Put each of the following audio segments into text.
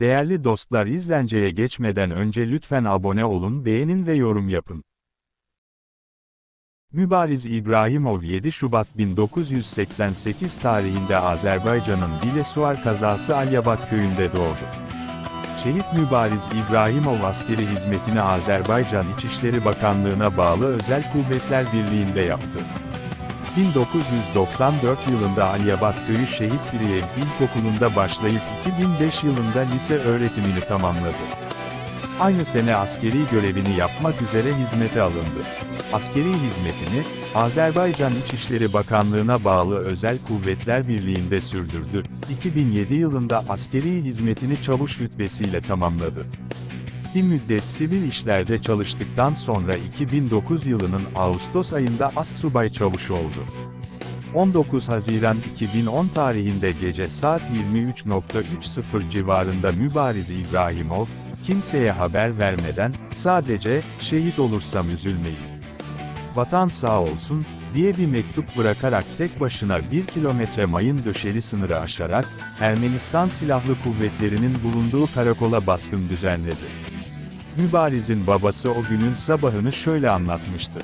Değerli dostlar izlenceye geçmeden önce lütfen abone olun, beğenin ve yorum yapın. Mübariz İbrahimov 7 Şubat 1988 tarihinde Azerbaycan'ın Bilesuvar kazası Alyabat köyünde doğdu. Şehit Mübariz İbrahimov askeri hizmetini Azerbaycan İçişleri Bakanlığı'na bağlı Özel Kuvvetler Birliği'nde yaptı. 1994 yılında Alyabat Köyü Şehit Biriyev İlkokulu'nda başlayıp 2005 yılında lise öğretimini tamamladı. Aynı sene askeri görevini yapmak üzere hizmete alındı. Askeri hizmetini, Azerbaycan İçişleri Bakanlığı'na bağlı Özel Kuvvetler Birliği'nde sürdürdü. 2007 yılında askeri hizmetini çavuş rütbesiyle tamamladı. Bir müddet sivil işlerde çalıştıktan sonra 2009 yılının Ağustos ayında astsubay çavuş oldu. 19 Haziran 2010 tarihinde gece saat 23.30 civarında Mübariz İbrahimov, kimseye haber vermeden, sadece, şehit olursam üzülmeyin. Vatan sağ olsun, diye bir mektup bırakarak tek başına bir kilometre mayın döşeli sınırı aşarak, Ermenistan Silahlı Kuvvetleri'nin bulunduğu karakola baskın düzenledi. Mübariz'in babası o günün sabahını şöyle anlatmıştı.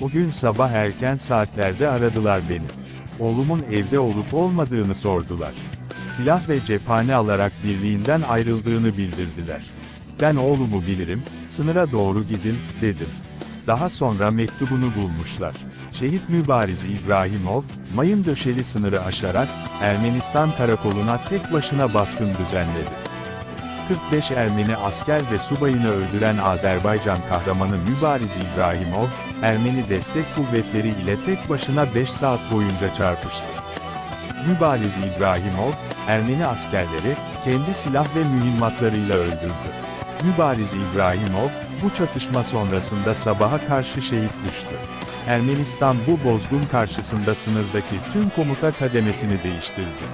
O gün sabah erken saatlerde aradılar beni. Oğlumun evde olup olmadığını sordular. Silah ve cephane alarak birliğinden ayrıldığını bildirdiler. Ben oğlumu bilirim, sınıra doğru gidin, dedim. Daha sonra mektubunu bulmuşlar. Şehit Mübariz İbrahimov, mayın döşeli sınırı aşarak, Ermenistan karakoluna tek başına baskın düzenledi. 45 Ermeni asker ve subayını öldüren Azerbaycan kahramanı Mübariz İbrahimov, Ermeni destek kuvvetleri ile tek başına 5 saat boyunca çarpıştı. Mübariz İbrahimov, Ermeni askerleri, kendi silah ve mühimmatlarıyla öldürdü. Mübariz İbrahimov, bu çatışma sonrasında sabaha karşı şehit düştü. Ermenistan bu bozgun karşısında sınırdaki tüm komuta kademesini değiştirdi.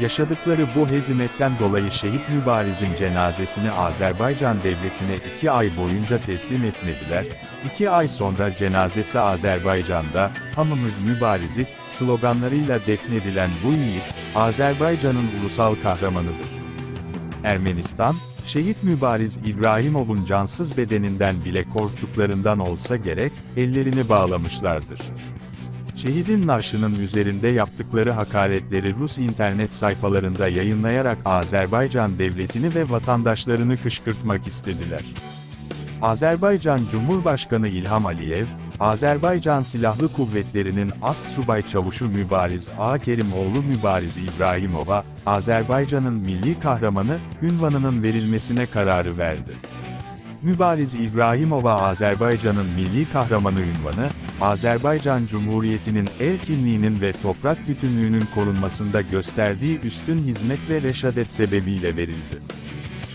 Yaşadıkları bu hezimetten dolayı şehit Mübariz'in cenazesini Azerbaycan devletine iki ay boyunca teslim etmediler, iki ay sonra cenazesi Azerbaycan'da, Hamımız Mübariz'i, sloganlarıyla defnedilen bu yiğit, Azerbaycan'ın ulusal kahramanıdır. Ermenistan, şehit Mübariz İbrahimov'un cansız bedeninden bile korktuklarından olsa gerek, ellerini bağlamışlardır. Şehidin naaşının üzerinde yaptıkları hakaretleri Rus internet sayfalarında yayınlayarak Azerbaycan devletini ve vatandaşlarını kışkırtmak istediler. Azerbaycan Cumhurbaşkanı İlham Aliyev, Azerbaycan Silahlı Kuvvetleri'nin Ast Subay Çavuşu Mübariz A. Kerimoğlu Mübariz İbrahimov'a, Azerbaycan'ın milli kahramanı, ünvanının verilmesine kararı verdi. Mübariz İbrahimov'a Azerbaycan'ın milli kahramanı ünvanı, Azerbaycan Cumhuriyeti'nin el kimliğinin ve toprak bütünlüğünün korunmasında gösterdiği üstün hizmet ve reşadet sebebiyle verildi.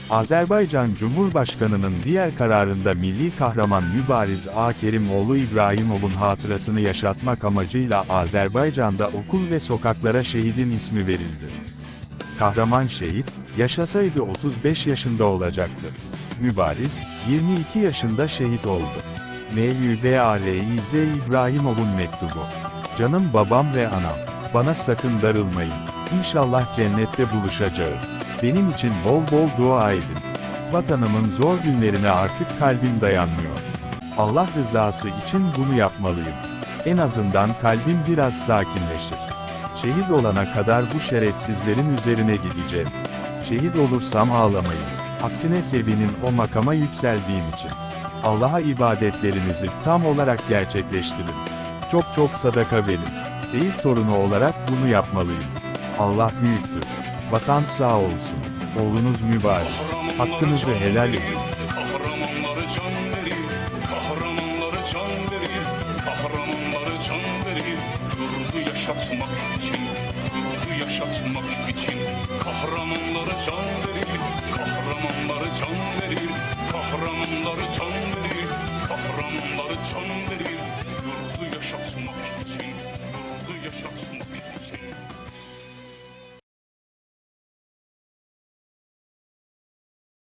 Azerbaycan Cumhurbaşkanı'nın diğer kararında milli kahraman Mübariz A. Kerimoğlu İbrahimov'un hatırasını yaşatmak amacıyla Azerbaycan'da okul ve sokaklara şehidin ismi verildi. Kahraman şehit, yaşasaydı 35 yaşında olacaktı. Mübariz, 22 yaşında şehit oldu. M.Ü.B.A.R.İ.Z. İbrahimov'un mektubu. Canım babam ve anam, bana sakın darılmayın. İnşallah cennette buluşacağız. Benim için bol bol dua edin. Vatanımın zor günlerine artık kalbim dayanmıyor. Allah rızası için bunu yapmalıyım. En azından kalbim biraz sakinleşir. Şehit olana kadar bu şerefsizlerin üzerine gideceğim. Şehit olursam ağlamayın. Aksine sevinin o makama yükseldiğim için. Allah'a ibadetlerinizi tam olarak gerçekleştirin. Çok çok sadaka verin. Seyit torunu olarak bunu yapmalıyım. Allah büyüktür. Vatan sağ olsun. Oğlunuz mübarek. Hakkınızı helal edin. Kahramanları can verir. Kahramanları can verir. Kahramanları can verir. Durdu yaşatmak için. Durdu yaşatmak için. Kahramanları can verir. Kahramanları can verir. Kahramanları can verir. Kahramanları can verir. Durdu yaşatmak için. Durdu yaşatmak